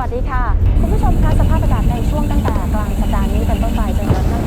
วัสดีค่ะ คุณผู้ชมคะสภาพอากาศในช่วงตั้งแต่กลางสัปดาห์นี้เป็นต้นไปจนกระทั่ง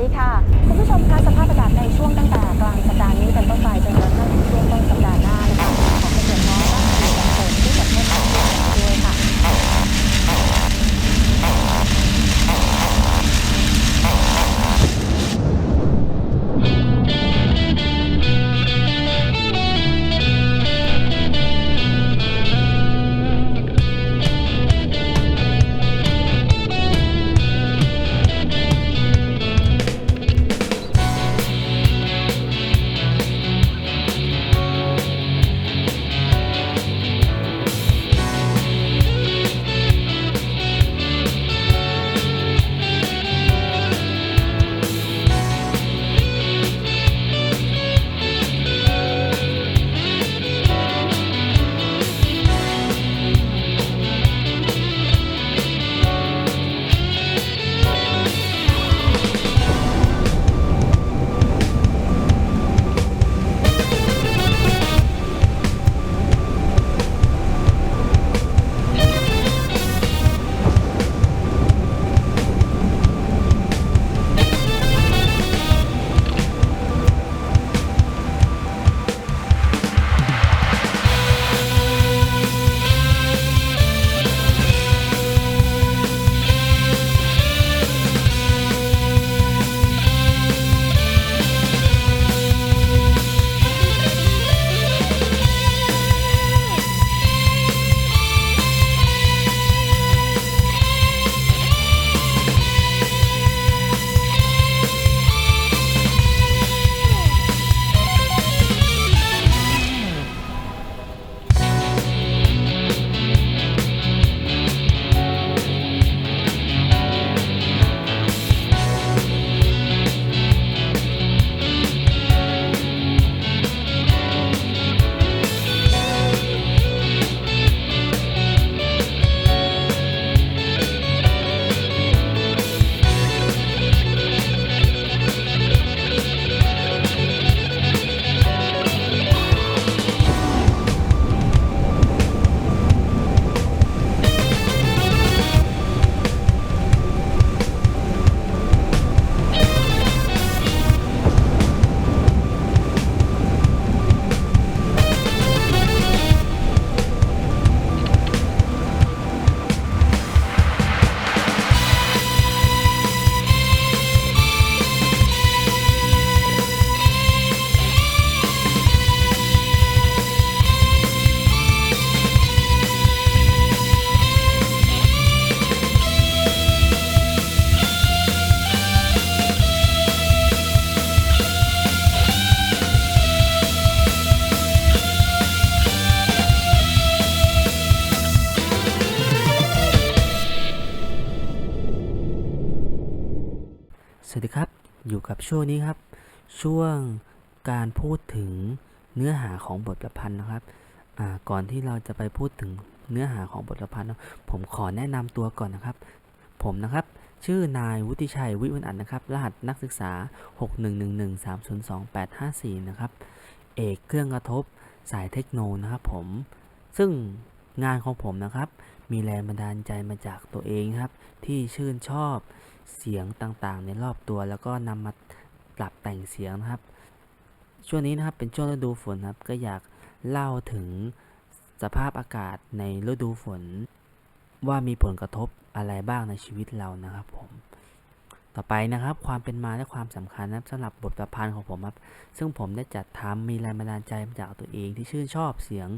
ดีค่ะ คุณผู้ชมคะสภาพอากาศในช่วงตั้งแต่กลางสัปดาห์นี้เป็นต้นไปจนกระทั่ง อยู่กับช่วงนี้ครับ ช่วงการพูดถึงเนื้อหาของบทประพันธ์นะครับก่อนที่เราจะไปพูดถึงเนื้อหาของบทประพันธ์ผมขอแนะนำตัวก่อนนะครับ ผมนะครับ ชื่อนายวุฒิชัยวิวันอันนะครับ รหัสนักศึกษา 61113028854 นะครับ เอกเครื่องกระทบสายเทคโนนะครับผม ซึ่งงานของผมนะครับ มีแรงบันดาลใจมาจากตัวเองครับ ที่ชื่นชอบ เสียงต่างๆ ในรอบตัว แล้วก็นำมาปรับแต่งเสียงนะครับ ช่วงนี้นะครับเป็นช่วงฤดูฝนครับก็อยากเล่าถึงสภาพอากาศในฤดูฝน ว่ามีผลกระทบอะไรบ้างในชีวิตเรานะครับผมต่อไปนะครับความเป็นมาและความสำคัญนะครับสำหรับบทประพันธ์ของผมครับซึ่งผมได้จัดทำมีแรงบันดาลใจมาจากตัวเองที่ชื่นชอบเสียง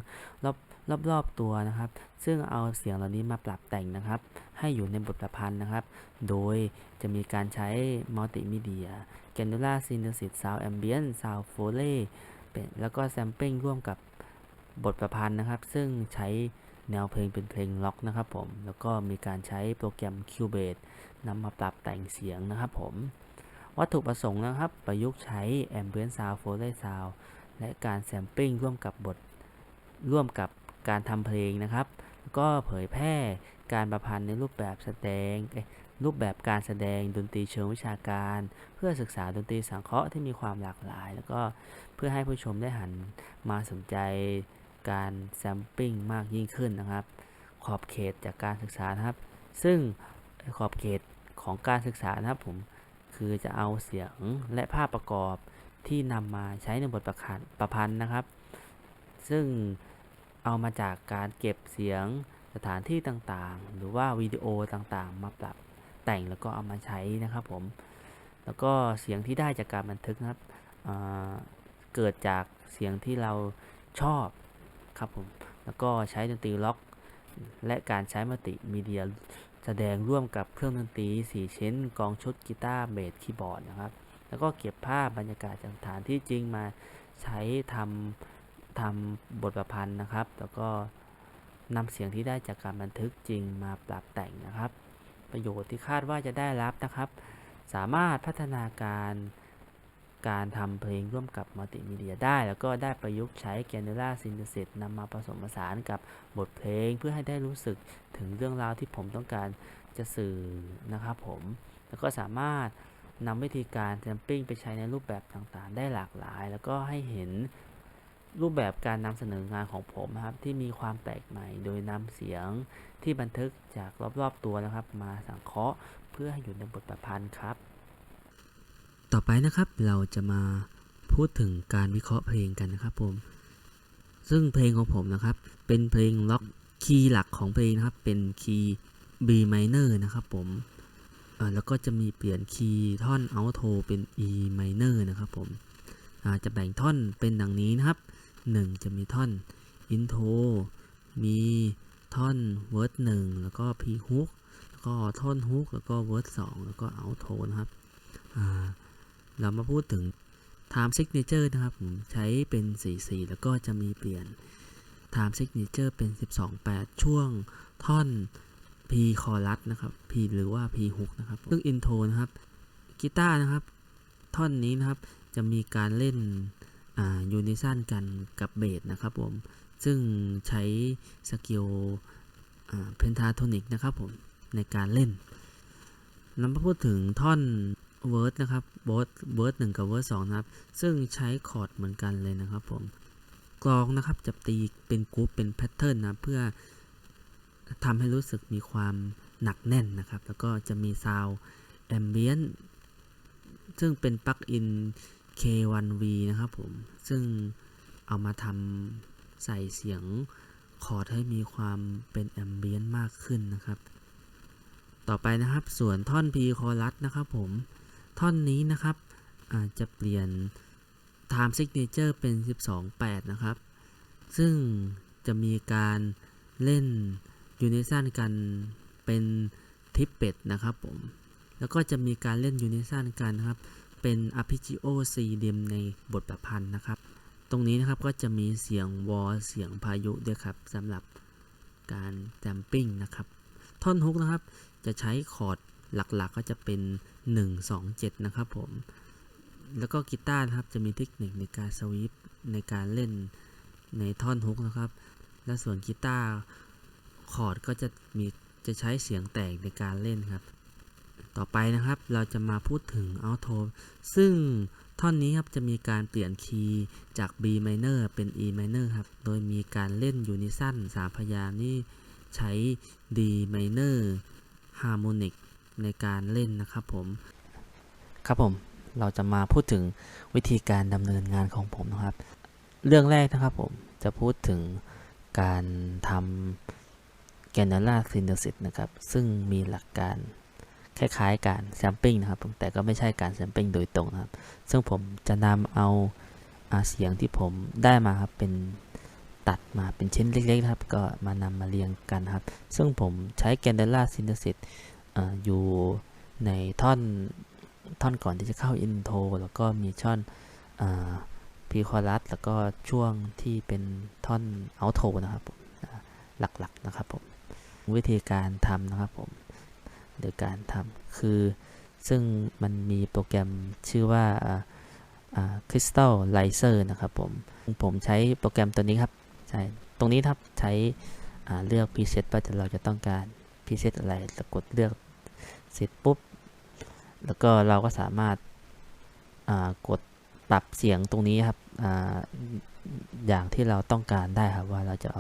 รอบ รอบรอบตัวนะครับ ซึ่งเอาเสียงเหล่านี้มาปรับแต่งนะครับ ให้อยู่ในบทประพันธ์นะครับ โดยจะมีการใช้มัลติมีเดียแกนูล่าซินเ h ซิตซาวแอมเบียนซาวโฟเล่เป็นแล้วก็แซมเปิลร่วมกับบทประพันธ์นะครับ ซึ่งใช้แนวเพลงเป็นเพลงล็อกนะครับผม แล้วก็มีการใช้โปรแกรม Cubase นำมาปรับแต่งเสียงนะครับผม วัตถุประสงค์นะครับ ประยุกต์ใช้ Ambient Sound Foley Sound และการแซมปิลร่วมกับบทร่วมกับ การทำเพลงนะครับแล้วก็เผยแพร่การประพันธ์ในรูปแบบแสดงรูปแบบการแสดงดนตรีเชิงวิชาการ เพื่อศึกษาดนตรีสังเคราะห์ที่มีความหลากหลาย แล้วก็เพื่อให้ผู้ชมได้หันมาสนใจการแซมปิ้งมากยิ่งขึ้นนะครับ ขอบเขตจากการศึกษานะครับ ซึ่งขอบเขตของการศึกษานะครับผมคือจะเอาเสียงและภาพประกอบที่นำมาใช้ในบทประพันประพันธ์นะครับ ซึ่ง เอามาจากการเก็บเสียงสถานที่ต่างๆ หรือว่าวิดีโอต่างๆ มาปรับแต่งแล้วก็เอามาใช้นะครับผม แล้วก็เสียงที่ได้จากการบันทึกนะครับอ่าเกิดจากเสียงที่เราชอบครับผม แล้วก็ใช้ดนตรีล็อก และการใช้มัลติมีเดียแสดงร่วมกับเครื่องดนตรี 4 ชิ้น กองชุดกีตาร์เบสคีย์บอร์ดนะครับ แล้วก็เก็บภาพบรรยากาศจากสถานที่จริงมาใช้ทำ ทำบทประพันธ์นะครับ แล้วก็นำเสียงที่ได้จากการบันทึกจริงมาปรับแต่งนะครับ ประโยชน์ที่คาดว่าจะได้รับนะครับ สามารถพัฒนาการการทำเพลงร่วมกับมัลติมีเดียได้ แล้วก็ได้ประยุกต์ใช้ g ก n น l a Synthesis นำมาผสมผสานกับบทเพลงเพื่อให้ได้รู้สึกถึงเรื่องราวที่ผมต้องการจะสื่อนะครับผม แล้วก็สามารถนำวิธีการแซมปิ้งไปใช้ในรูปแบบต่างๆ ได้หลากหลาย แล้วก็ให้เห็น รูปแบบการนำเสนองานของผมนะครับ ที่มีความแปลกใหม่ โดยนำเสียงที่บันทึกจากรอบๆตัวนะครับ มาสังเคราะห์เพื่อให้อยู่ในบทประพันธ์ครับ ต่อไปนะครับเราจะมาพูดถึงการวิเคราะห์เพลงกันนะครับผม ซึ่งเพลงของผมนะครับ เป็นเพลงล็อกคีย์หลักของเพลงนะครับ เป็นคีย์ B minor นะครับผมแล้วก็จะมีเปลี่ยนคีย์ท่อน alto เป็น E minor นะครับผมจะแบ่งท่อนเป็นดังนี้นะครับ 1 จะมีท่อน intro มีท่อน verse 1แล้วก็ p hook แล้วก็ท่อน hook แล้วก็ verse 2แล้วก็ outro นะครับเรามาพูดถึง time signature นะครับผมใช้เป็น 4 4 แล้วก็จะมีเปลี่ยน time signature เป็น 12 8 ช่วงท่อน P chorus นะครับ P หรือว่า P hook นะครับซึ่ง intro นะครับกีตาร์นะครับ ท่อนนี้นะครับจะมีการเล่น ยูนิซันกันกับเบสนะครับผม ซึ่งใช้สกิลเพนทาโทนิกนะครับผม ในการเล่นนำมาพูดถึงท่อนเวิร์ดนะครับเวิร์ดเวิร์ดหนึ่งกับเวิร์ดสองนะครับ ซึ่งใช้คอร์ดเหมือนกันเลยนะครับผมกลองนะครับจะตีเป็นกรุ๊ปเป็นแพทเทิร์นนะเพื่อทำให้รู้สึกมีความหนักแน่นนะครับ แล้วก็จะมีซาวแอมเบียนซึ่งเป็นปลั๊กอิน K1V นะครับผม ซึ่งเอามาทำใส่เสียงคอร์ดให้มีความเป็นแอมเบียนมากขึ้นนะครับ ต่อไปนะครับส่วนท่อน P คอรัสนะครับผม ท่อนนี้นะครับอาจจะเปลี่ยน time signature เป็น 12 8 นะครับ ซึ่งจะมีการเล่นยูนิซันกันเป็นทิปเป็ดนะครับผม แล้วก็จะมีการเล่นยูนิซันกันนะครับ เป็น arpeggio C เดมในบทประพันธ์นะครับ ตรงนี้นะครับก็จะมีเสียงวอลเสียงพายุด้วยครับสำหรับการแจมปิ้งนะครับ ท่อนฮุกนะครับ จะใช้คอร์ดหลักๆก็จะเป็น 1 2 7 นะครับผม แล้วก็กีตาร์นะครับจะมีเทคนิคในการสวีปในการเล่นในท่อนฮุกนะครับ และส่วนกีตาร์คอร์ดก็จะมีจะใช้เสียงแตกในการเล่นครับ ต่อไปนะครับเราจะมาพูดถึง alto ซึ่งท่อนนี้ครับจะมีการเปลี่ยนคีย์จาก B minor เป็น E minor ครับ โดยมีการเล่นยูนิซันสามพยางนี่ใช้ D minor harmonic ในการเล่นนะครับผม ครับผมเราจะมาพูดถึงวิธีการดำเนินงานของผมนะครับ เรื่องแรกนะครับผมจะพูดถึงการทำ g a n a l a synthesis นะครับ ซึ่งมีหลักการ คล้ายๆการแซมปิ้งนะครับผมแต่ก็ไม่ใช่การแซมปิ้งโดยตรงนะครับ ซึ่งผมจะนำเอาอาเสียงที่ผมได้มาครับเป็นตัดมาเป็นชิ้นเล็กๆนะครับ ก็มานำมาเรียงกันครับ ซึ่งผมใช้ g a n a l a synthesis เอ่ออยู่ในท่อนท่อนก่อนที่จะเข้าอินโทรแล้วก็มีช่อนพีคอรัสแล้วก็ช่วงที่เป็นท่อนเอาโทนะครับผมหลักๆนะครับผมวิธีการทำนะครับผม โดยการทำคือซึ่งมันมีโปรแกรมชื่อว่าอ่า Crystal Lizer นะครับผม ผมใช้โปรแกรมตัวนี้ครับใช่ตรงนี้ครับใช้เลือก preset ว่าเราจะต้องการ preset อะไรแล้วกดเลือกเสร็จปุ๊บ แล้วก็เราก็สามารถกดปรับเสียงตรงนี้ครับออย่างที่เราต้องการได้ครับว่าเราจะ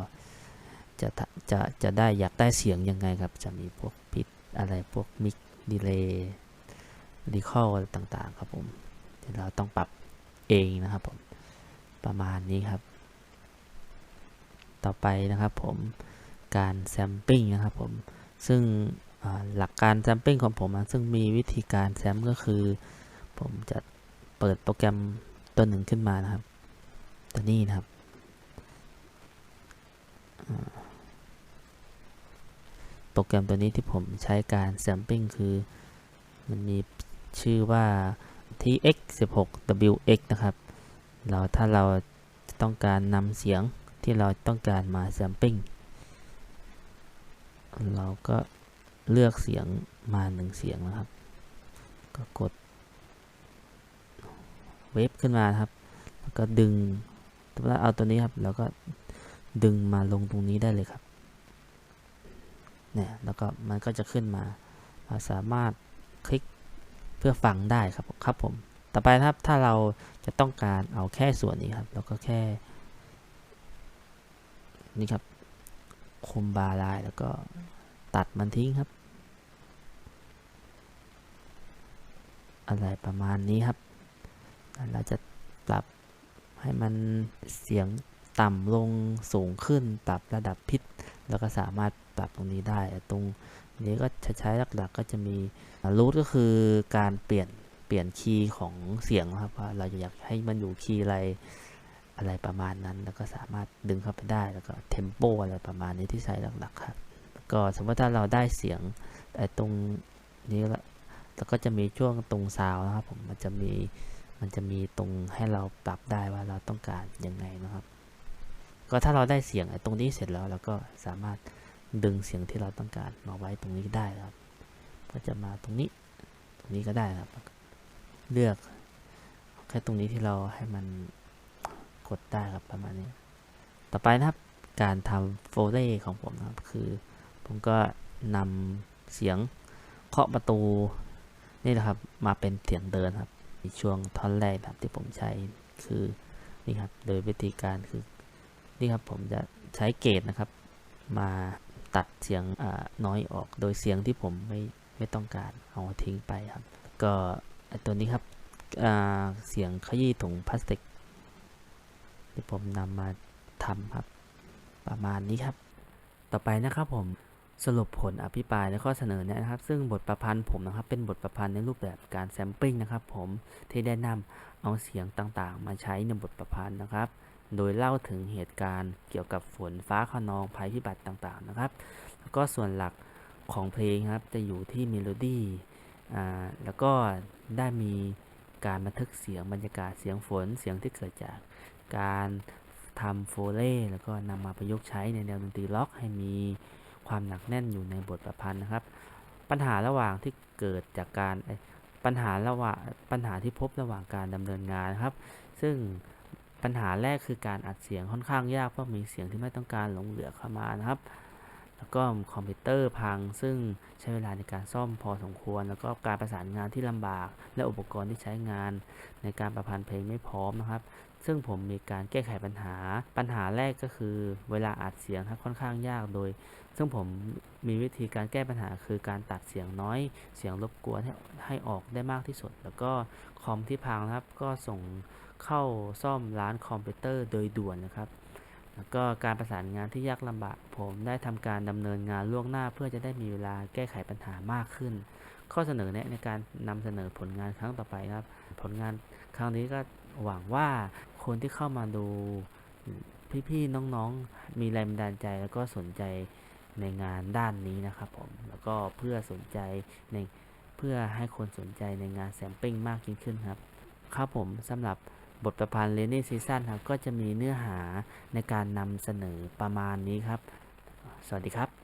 จะจะจะได้อยากได้เสียงยังไงครับจะมีพวกพิด อะไรพวกมิกดีเลย์รีคอลต่างๆ ครับผมที่เราต้องปรับเองนะครับผมประมาณนี้ครับ ต่อไปนะครับผมการแซมปิ้งนะครับผมซึ่งหลักการแซมปิ้งของผมซึ่งมีวิธีการแซมก็คือ ผมจะเปิดโปรแกรมตัวหนึ่งขึ้นมานะครับ ตัวนี้นะครับ โปรแกรมตัวนี้ที่ผมใช้การแซมปิ้งคือ มันมีชื่อว่า tx16wx นะครับ เราถ้าเราต้องการนำเสียงที่เราต้องการมาแซมปิ้งเราก็เลือกเสียงมาหนึ่งเสียงนะครับ ก็กดเวฟขึ้นมาครับ แล้วก็ดึงถ้าเอาตัวนี้ครับ แล้วก็ดึงมาลงตรงนี้ได้เลยครับ เนี่ยแล้วก็มันก็จะขึ้นมาเราสามารถคลิกเพื่อฟังได้ครับครับผม ต่อไปครับถ้าเราจะต้องการเอาแค่ส่วนนี้ครับแล้วก็แค่นี่ครับคุมบาร์ไลน์แล้วก็ตัดมันทิ้งครับ อะไรประมาณนี้ครับ เราจะปรับให้มันเสียงต่ำลงสูงขึ้นปรับระดับพิษแล้วก็สามารถ ปรับตรงนี้ได้ ตรงนี้ก็ใช้หลักๆก็จะมีรูทก็คือการเปลี่ยนเปลี่ยนคีย์ของเสียงนะครับว่าเราอยากให้มันอยู่คีย์อะไรอะไรประมาณนั้น แล้วก็สามารถดึงเข้าไปได้แล้วก็เทมโปอะไรประมาณนี้ที่ใช้หลักๆครับก็สมมติถ้าเราได้เสียงแต่ตรงนี้ละแล้วก็จะมีช่วงตรงซาวนะครับผมมันจะมีมันจะมีตรงให้เราปรับได้ว่าเราต้องการยังไงนะครับ ก็ถ้าเราได้เสียงไอ้ตรงนี้เสร็จแล้วเราก็สามารถ ดึงเสียงที่เราต้องการมาไว้ตรงนี้ได้ครับ ก็จะมาตรงนี้ ตรงนี้ก็ได้ครับ เลือกแค่ตรงนี้ที่เราให้มันกดได้ครับประมาณนี้ ต่อไปนะครับ การทำโฟลเดอร์ของผมนะครับ คือ ผมก็นำเสียงเคาะประตูนี่นะครับ มาเป็นเสียงเดินครับในช่วงท่อนแรกครับที่ผมใช้คือนี่ครับ โดยวิธีการคือ นี่ครับผมจะใช้เกจนะครับ มา ตัดเสียงน้อยออก โดยเสียงที่ผมไม่ไม่ต้องการเอาทิ้งไปครับ ก็ตัวนี้ครับเสียงขยี้ถุงพลาสติก ที่ผมนำมาทำครับ ประมาณนี้ครับ ต่อไปนะครับผมสรุปผลอภิปรายและข้อเสนอแนะนะครับ ซึ่งบทประพันธ์ผมนะครับ เป็นบทประพันธ์ในรูปแบบการแซมปิ้งนะครับ ผมที่ได้นำเอาเสียงต่างๆ มาใช้ในบทประพันธ์นะครับ โดยเล่าถึงเหตุการณ์เกี่ยวกับฝนฟ้าขนองภัยพิบัติต่างๆนะครับ แล้วก็ส่วนหลักของเพลงครับจะอยู่ที่เมโลดี้อ่าแล้วก็ได้มีการบันทึกเสียงบรรยากาศเสียงฝนเสียงที่เกิดจากการทำโฟเล่แล้วก็นำมาประยุกต์ใช้ในแนวดนตรีล็อกให้มีความหนักแน่นอยู่ในบทประพันธ์นะครับ ปัญหาระหว่างที่เกิดจากการปัญหาระหว่างปัญหาที่พบระหว่างการดำเนินงานครับ ซึ่ง ปัญหาแรกคือการอัดเสียงค่อนข้างยากเพราะมีเสียงที่ไม่ต้องการหลงเหลือเข้ามานะครับ แล้วก็คอมพิวเตอร์พังซึ่งใช้เวลาในการซ่อมพอสมควร แล้วก็การประสานงานที่ลำบาก และอุปกรณ์ที่ใช้งาน ในการประพันธ์เพลงไม่พร้อมนะครับ ซึ่งผมมีการแก้ไขปัญหา ปัญหาแรกก็คือเวลาอัดเสียงครับค่อนข้างยากโดย ซึ่งผมมีวิธีการแก้ปัญหาคือการตัดเสียงน้อย เสียงรบกวนให้ให้ออกได้มากที่สุด แล้วก็คอมที่พังนะครับก็ส่ง เข้าซ่อมร้านคอมพิวเตอร์โดยด่วนนะครับ แล้วก็การประสานงานที่ยากลำบากผมได้ทำการดำเนินงานล่วงหน้าเพื่อจะได้มีเวลาแก้ไขปัญหามากขึ้น ข้อเสนอแนะในการนำเสนอผลงานครั้งต่อไปนะครับ ผลงานครั้งนี้ก็หวังว่าคนที่เข้ามาดูพี่ๆน้องๆ มีแรงบันดาลใจแล้วก็สนใจในงานด้านนี้นะครับผม แล้วก็เพื่อสนใจในเพื่อให้คนสนใจในงานแซมปิ้งมากยิ่งขึ้นครับ ครับผมสำหรับ บทประพันธ์เลนี่ซีซั่นครับก็จะมีเนื้อหาในการนำเสนอประมาณนี้ครับ สวัสดีครับ